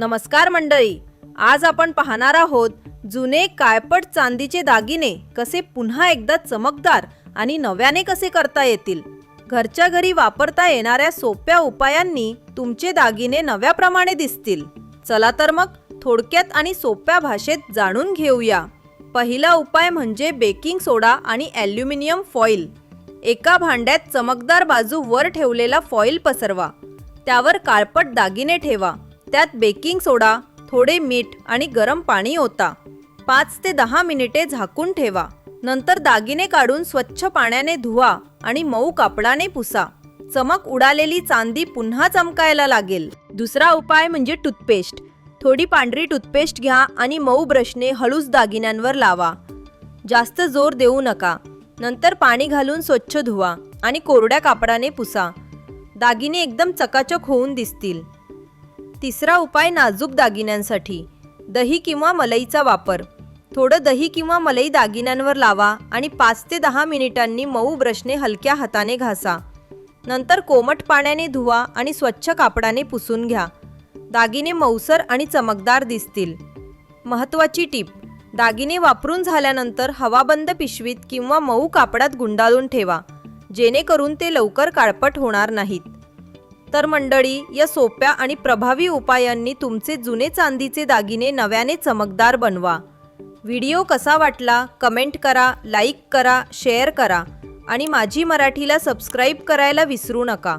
नमस्कार मंडळी. आज आपण पाहणार आहोत जुने काळपट चांदीचे दागिने कसे पुन्हा एकदा चमकदार आणि नव्याने कसे करता येतील? घरच्या घरी वापरता येणाऱ्या सोप्या उपायांनी तुमचे दागिने नव्याप्रमाणे दिसतील. चला तर मग थोडक्यात आणि सोप्या भाषेत जाणून घेऊया. पहिला उपाय म्हणजे बेकिंग सोडा आणि ॲल्युमिनियम फॉईल एका भांड्यात चमकदार बाजू वर ठेवलेला फॉईल पसरवा. त्यावर काळपट दागिने ठेवा. त्यात बेकिंग सोडा थोडे मीठ आणि गरम पाणी ओता. पाच ते दहा मिनिटे झाकून ठेवा. नंतर दागिने काढून स्वच्छ पाण्याने धुवा आणि मऊ कापडाने पुसा. चमक उडालेली चांदी पुन्हा चमकायला लागेल. दुसरा उपाय म्हणजे टूथपेस्ट. थोडी पांढरी टूथपेस्ट घ्या आणि मऊ ब्रशने हळूच दागिन्यांवर लावा. जास्त जोर देऊ नका. नंतर पाणी घालून स्वच्छ धुवा आणि कोरड्या कापडाने पुसा. दागिने एकदम चकाचक होऊन दिसतील. तिसरा उपाय नाजूक दागिन्यांसाठी. दही किंवा मलईचा वापर. थोडं दही किंवा मलई दागिन्यांवर लावा आणि पाच ते दहा मिनिटांनी मऊ ब्रशने हलक्या हाताने घासा. नंतर कोमट पाण्याने धुवा आणि स्वच्छ कापडाने पुसून घ्या. दागिने मऊसर आणि चमकदार दिसतील. महत्त्वाची टीप दागिने वापरून झाल्यानंतर हवाबंद पिशवीत किंवा मऊ कापडात गुंडाळून ठेवा. जेणेकरून ते लवकर काळपट होणार नाहीत. तर मंडळी या सोप्या आणि प्रभावी उपायांनी तुमचे जुने चांदीचे दागिने नव्याने चमकदार बनवा. व्हिडिओ कसा वाटला कमेंट करा लाईक करा शेअर करा आणि माझी मराठीला सबस्क्राईब करायला विसरू नका.